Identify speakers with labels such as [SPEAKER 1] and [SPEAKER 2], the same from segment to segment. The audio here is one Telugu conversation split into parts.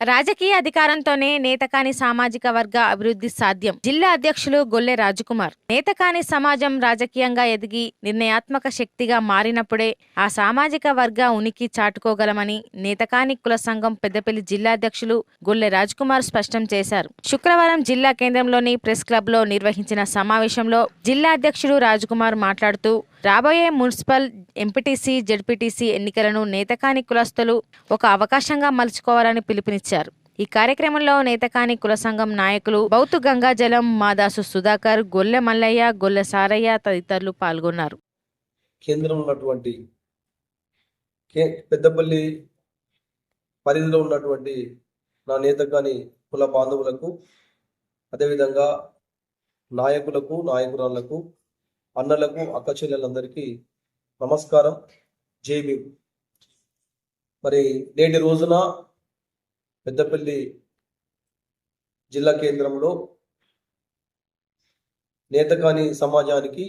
[SPEAKER 1] రాజకీయ అధికారంతోనే నేతకాని సామాజిక వర్గ అభివృద్ధి సాధ్యం. జిల్లా అధ్యక్షులు గొల్లె రాజకుమార్. నేతకాని సమాజం రాజకీయంగా ఎదిగి నిర్ణయాత్మక శక్తిగా మారినప్పుడే ఆ సామాజిక వర్గ ఉనికి చాటుకోగలమని నేతకాని కుల సంఘం పెద్దపల్లి జిల్లా అధ్యక్షులు గొల్లె రాజకుమార్ స్పష్టం చేశారు. శుక్రవారం జిల్లా కేంద్రంలోని ప్రెస్ క్లబ్లో నిర్వహించిన సమావేశంలో జిల్లా అధ్యక్షుడు రాజకుమార్ మాట్లాడుతూ రాబోయే మున్సిపల్ ఎంపీటీసీ జడ్పీటీసీ ఎన్నికలను నేతకాని కులస్తులు ఒక అవకాశంగా మలుచుకోవాలని పిలుపునిచ్చారు. ఈ కార్యక్రమంలో నేతకాని కుల సంఘం నాయకులు బౌతు గంగాజలం మాదాసు సుధాకర్ గొల్లె మల్లయ్య గొల్లె సారయ్య తదితరులు పాల్గొన్నారు.
[SPEAKER 2] కేంద్రంలో ఉన్నటువంటి పెద్దపల్లి పరిధిలో ఉన్నటువంటి నా నేతకాని కుల బాంధవులకు అదేవిధంగా నాయకులకు నాయకురాళ్ళకు అన్నలకు అక్క చెల్లెలందరికీ నమస్కారం. జేబి మరి నేటి రోజున పెద్దపల్లి జిల్లా కేంద్రంలో నేతకాని సమాజానికి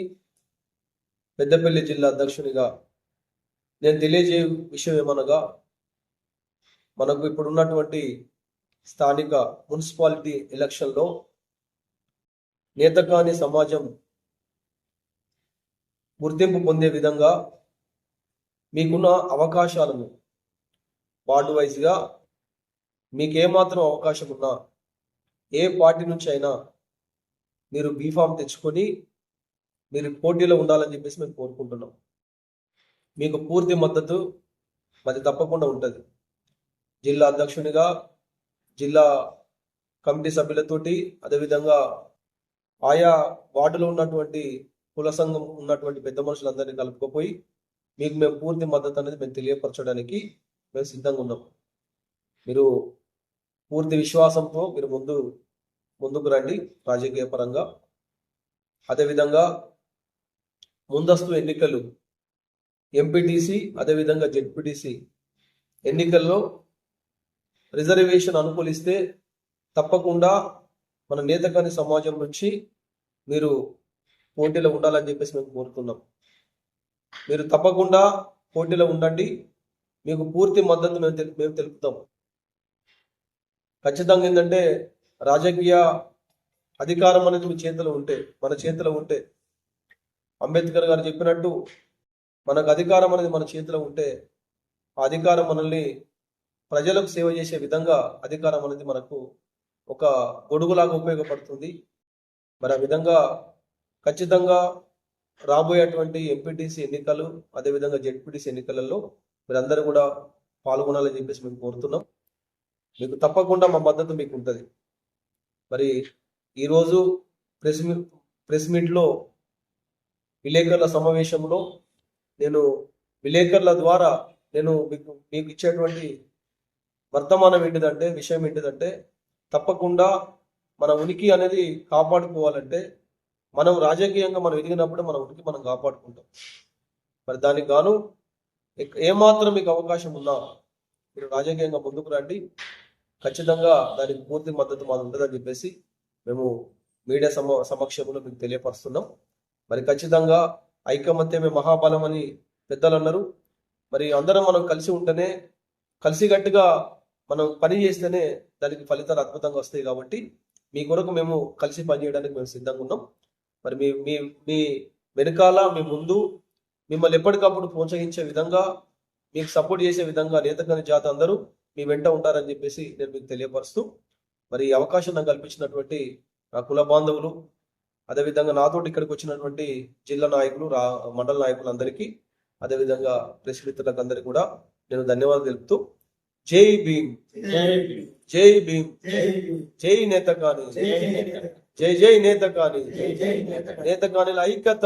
[SPEAKER 2] పెద్దపల్లి జిల్లా అధ్యక్షునిగా నేను తెలియజే విషయం ఏమనగా మనకు ఇప్పుడు ఉన్నటువంటి స్థానిక మున్సిపాలిటీ ఎలక్షన్లో నేతకాని సమాజం గుర్తింపు పొందే విధంగా మీకున్న అవకాశాలను వార్డు వైజ్గా మీకు ఏమాత్రం అవకాశం ఉన్నా ఏ పార్టీ నుంచి అయినా మీరు బీఫామ్ తెచ్చుకొని మీరు పోటీలో ఉండాలని చెప్పేసి మేము కోరుకుంటున్నాం. మీకు పూర్తి మద్దతు మరి తప్పకుండా ఉంటుంది. జిల్లా అధ్యక్షునిగా జిల్లా కమిటీ సభ్యులతోటి అదేవిధంగా ఆయా వార్డులో ఉన్నటువంటి కుల సంఘం ఉన్నటువంటి పెద్ద మనుషులందరినీ కలుపుకోపోయి మీకు మేము పూర్తి మద్దతు అనేది మేము తెలియపరచడానికి మేము సిద్ధంగా ఉన్నాం. మీరు పూర్తి విశ్వాసంతో మీరు ముందు ముందుకు రండి రాజకీయ పరంగా. అదేవిధంగా ముందస్తు ఎన్నికలు ఎంపీటీసీ అదేవిధంగా జెడ్పీటీసీ ఎన్నికల్లో రిజర్వేషన్ అనుకూలిస్తే తప్పకుండా మన నేతకాని సమాజం నుంచి మీరు పోటీలో ఉండాలని చెప్పేసి మేము కోరుతున్నాం మీరు తప్పకుండా పోటీలో ఉండండి. మీకు పూర్తి మద్దతు మేము తెలు మేము తెలుపుతాం. ఖచ్చితంగా ఏంటంటే రాజకీయ అధికారం అనేది మీ చేతిలో ఉంటే మన చేతిలో ఉంటే అంబేద్కర్ గారు చెప్పినట్టు మనకు అధికారం అనేది మన చేతిలో ఉంటే ఆ అధికారం మనల్ని ప్రజలకు సేవ చేసే విధంగా అధికారం అనేది మనకు ఒక గొడుగులాగా ఉపయోగపడుతుంది. మరి ఆ విధంగా ఖచ్చితంగా రాబోయేటువంటి ఎంపీటీసీ ఎన్నికలు అదేవిధంగా జెడ్పీటీసీ ఎన్నికలలో మీరందరూ కూడా పాల్గొనాలని చెప్పేసి మేము కోరుతున్నాం. మీకు తప్పకుండా మా మద్దతు మీకు ఉంటుంది. మరి ఈరోజు ప్రెస్ మీ ప్రెస్ మీట్లో విలేకరుల సమావేశంలో నేను విలేకరుల ద్వారా నేను మీకు మీకు ఇచ్చేటువంటి వర్తమానం ఏంటిదంటే విషయం ఏంటిదంటే తప్పకుండా మన ఉనికి అనేది కాపాడుకోవాలంటే మనం రాజకీయంగా మనం ఎదిగినప్పుడు మన ఉనికి మనం కాపాడుకుంటాం. మరి దానికి గాను ఏమాత్రం మీకు అవకాశం ఉన్నా మీరు రాజకీయంగా ముందుకు రండి. ఖచ్చితంగా దానికి పూర్తి మద్దతు మాది ఉండదని చెప్పేసి మేము మీడియా సమ సమక్షంలో మీకు తెలియపరుస్తున్నాం. మరి ఖచ్చితంగా ఐకమత్యమే మహాబలం అని పెద్దలు అన్నారు. మరి అందరం మనం కలిసి ఉంటేనే కలిసికట్టుగా మనం పని చేస్తేనే దానికి ఫలితాలు అద్భుతంగా వస్తాయి కాబట్టి మీ కొరకు మేము కలిసి పనిచేయడానికి మేము సిద్ధంగా ఉన్నాం. మరి మీ మీ మీ వెనకాల మీ ముందు మిమ్మల్ని ఎప్పటికప్పుడు ప్రోత్సహించే విధంగా మీకు సపోర్ట్ చేసే విధంగా నేతగాని జాత అందరూ మీ వెంట ఉంటారని చెప్పేసి నేను మీకు తెలియపరుస్తూ మరి ఈ అవకాశం నాకు కల్పించినటువంటి నా కుల బాంధవులు అదేవిధంగా నాతోటి ఇక్కడికి వచ్చినటువంటి జిల్లా నాయకులు రా మండల నాయకులు అందరికీ అదేవిధంగా ప్రెస్ మిత్రులకు అందరికీ కూడా నేను ధన్యవాదాలు తెలుపుతూ జై భీమ్. జై భీమ్. జై నేత కాని జై జై నేత కాని నేత కాని ఐక్యత.